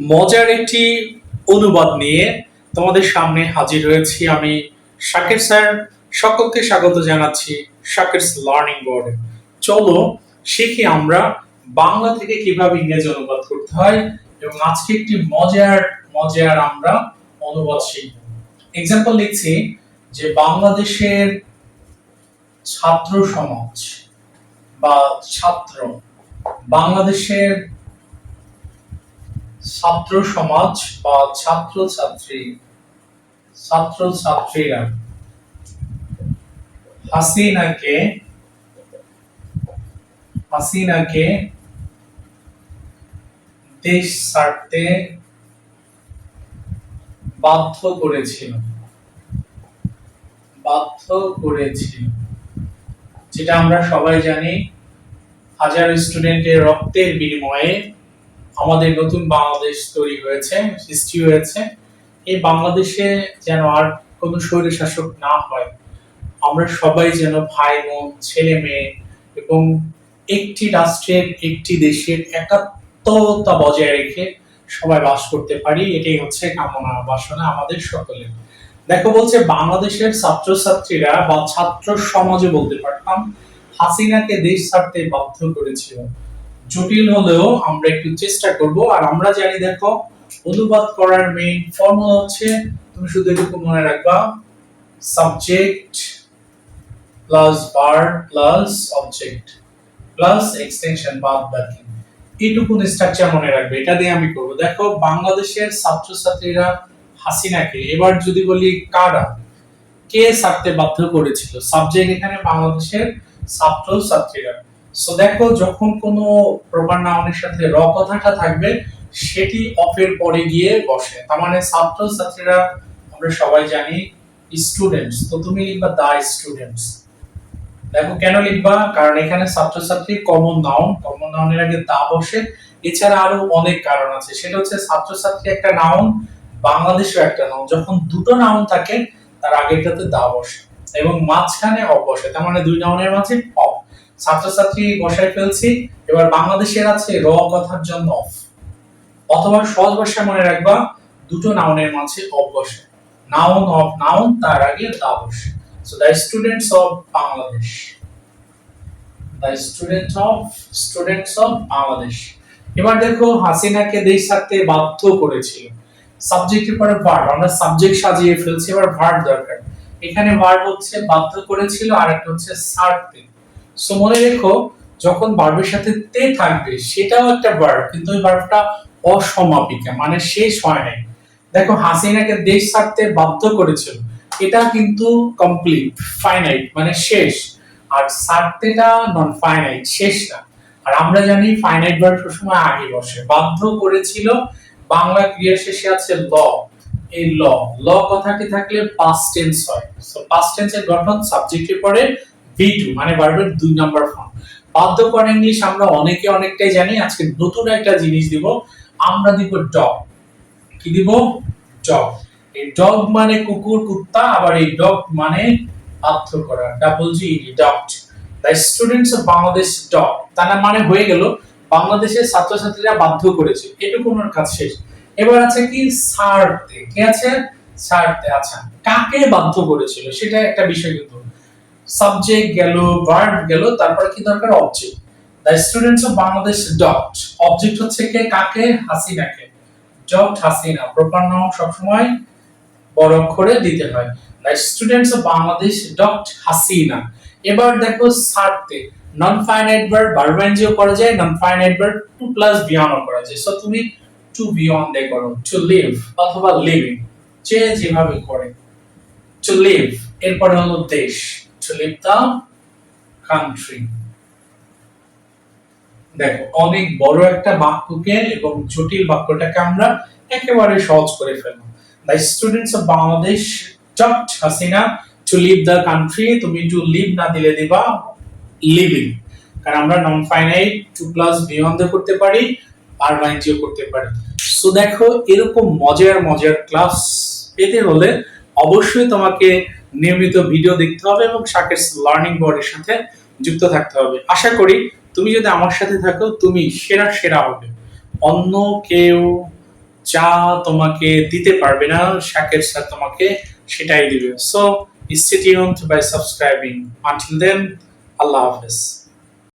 মজার একটি অনুবাদ নিয়ে তোমাদের সামনে হাজির হয়েছি আমি শাকের স্যার। সকলকে স্বাগত জানাচ্ছি শাকের লার্নিং বোর্ডে চলো শিখি আমরা বাংলা থেকে কীভাবে ইংরেজি অনুবাদ করতে হয় এবং আজকে একটি মজার মজার আমরা অনুবাদ শিখব। এক্সাম্পল লিখছি যে বাংলাদেশের ছাত্র সমাজ বা ছাত্র, বাংলাদেশের ছাত্র সমাজ বা ছাত্র ছাত্রী ছাত্র ছাত্রীরা হাসিনাকে হাসিনাকে দেশ ছাড়তে বাধ্য করেছিল। বাধ্য করেছিল। যেটা আমরা সবাই জানি, হাজার স্টুডেন্টের রক্তের বিনিময়ে আমাদের নতুন বাংলাদেশ তৈরি হয়েছে, সৃষ্টি হয়েছে। এই বাংলাদেশে যেন আর কোনো স্বৈর শাসক না হয়, আমরা সবাই যেন ভাই, বোন, ছেলে, মেয়ে এবং একটি রাষ্ট্রের, একটি দেশের একাত্মতা বজায় রেখে সবাই বাস করতে পারি, এটাই হচ্ছে কামনা, বাসনা আমাদের সকলের। দেখো বলছে, বাংলাদেশের ছাত্রছাত্রীরা বা ছাত্র সমাজে বলতে পারতাম, হাসিনাকে দেশ ছাড়তে বাধ্য করেছিল। জটিল হলেও আমরা একটু চেষ্টা করব। আর আমরা জানি, দেখো, অনুবাদ করার মেইন ফর্মুলা হচ্ছে, তুমি শুধু এটুকু মনে রাখবা subject plus verb plus object plus extension বাদ বাকি। এইটুকু স্ট্রাকচার মনে রাখবে, এটা দিয়ে আমি করব। দেখো, বাংলাদেশের ছাত্রছাত্রীরা হাসিনাকে, এবার যদি বলি কারা, কে ছাড়তে বাধ্য করেছিল? সাবজেক্ট এখানে বাংলাদেশের ছাত্র ছাত্রীরা সো দেখো, যখন কোনো প্রপার নাউনের সাথে র কথাটা থাকবে, সেটি অফের পরে গিয়ে বসে। তার মানে ছাত্র ছাত্রীরা আমরা সবাই জানি স্টুডেন্টস তো তুমি লিখবা দা স্টুডেন্টস দেখো কেন লিখবা? কারণ এখানে ছাত্রছাত্রী কমন নাউন কমন নাউনের আগে দা বসে। এছাড়া আরও অনেক কারণ আছে। সেটা হচ্ছে ছাত্রছাত্রী একটা নাউন বাংলাদেশের একটা নাউন যখন দুটো নাউন থাকে, তার আগেরটাতে দা বসে এবং মাঝখানে অফ বসে। তার মানে দুই নাউনের মাঝে অফ ছাত্রছাত্রী বসায় ফেলছি। এবার বাংলাদেশের আছে র কথার জন্য অফ অথবা সহজ ভাষায় মনে রাখবা, দুটো নাউনের মাঝে অফ বসে নাউন অফ নাউন তার আগে দা বসে so the students of Bangladesh the student of students of Bangladesh এবার দেখো, হাসিনাকে দেশ ছাড়তে বাধ্য করেছিল। সাবজেক্টের পরে ভার্ব আমরা সাবজেক্ট সাজিয়ে ফেলছি, এবার ভার্ব দরকার। এখানে ভার্ব হচ্ছে বাধ্য করেছিল আর একটা হচ্ছে ছাড়তে। সো মনে রেখো, যখন ভার্বের সাথে তে থাকবে, সেটাও একটা ভার্ব কিন্তু ওই ভার্বটা অসমাপিকা মানে শেষ হয় নাই। দেখো, হাসিনাকে দেশ ছাড়তে বাধ্য করেছিল, এটা কিন্তু কমপ্লিট ফাইনাইট মানে শেষ। আর ছাড়তেটা নন ফাইনাইট শেষ না। আর আমরা জানি ফাইনাইট ভার্ব সবসময় আগে বসে। বাধ্য করেছিল, বাংলা ক্রিয়া শেষে আছে ল। এই ল ল কথাটি থাকলে পাস্ট টেন্স হয়। সো পাস্ট টেন্সের গঠন সাবজেক্টের পরে ভি টু মানে ভার্বের দুই নাম্বার ফর্ম বাধ্য করে ইংলিশ আমরা অনেকে অনেকটাই জানি, আজকে নতুন একটা জিনিস দিব, আমরা দিব ডগ কি দিব? ডগ এই ডগ মানে কুকুর, কুত্তা, আবার এই ডগ মানে বাধ্য করা double G dogged the students of Bangladesh dog তার মানে হয়ে গেল, বাংলাদেশের ছাত্রছাত্রীরা বাধ্য করেছে। এটুকু ওনার কাজ শেষ। এবার আছে কি ছাড়তে কি আছে? ছাড়তে আচ্ছা কাকে বাধ্য করেছিল? সেটা একটা বিষয় কিন্তু। সাবজেক্ট গেল ভার্ব গেল, তারপরে কি দরকার? Object the students of Bangladesh dot object হচ্ছে কে? কাকে? হাসিনাকে। ডট হাসিনা। প্রপার নাউন সবসময় বড় অক্ষরে দিতে হয়। The students of Bangladesh dot Hasina. এবার দেখো ছাড়তে নন ফাইনাইট ভার্ব ভার্ব এনজিও করা যায়। Non finite verb to plus beyond করা যায়। সো তুমি টু বিয়ন্ড দিয়ে করো। টু লিভ অথবা লিভিং যে যেভাবে করে। টু লিভ এরপরে হলো দেশ। লিভ দ্য কান্ট্রি দেখো, অনেক বড় একটা বাক্যকে এবং জটিল বাক্যটাকে আমরা একেবারে সহজ করে ফেলব। The students of Bangladesh dot Hasina to leave the country তুমি টু লিভ না দিলে দিবা লিভিং কারণ আমরা non finite to plus beyond করতে পারি, আর বাইনজিও করতে পারি। সো দেখো, এরকম মজার মজার ক্লাস পেতে হলে অবশ্যই তোমাকে নিয়মিত ভিডিও দেখতে হবে এবং শাকের লার্নিং বোর্ডের সাথে যুক্ত থাকতে হবে। আশা করি তুমি যদি আমার সাথে থাকো, তুমি সেরা সেরা হবে। অন্য কেউ যা তোমাকে দিতে পারবে না শাকের স্যার তোমাকে সেটাই দিবে। So stay by subscribing until then আল্লাহ হাফেজ।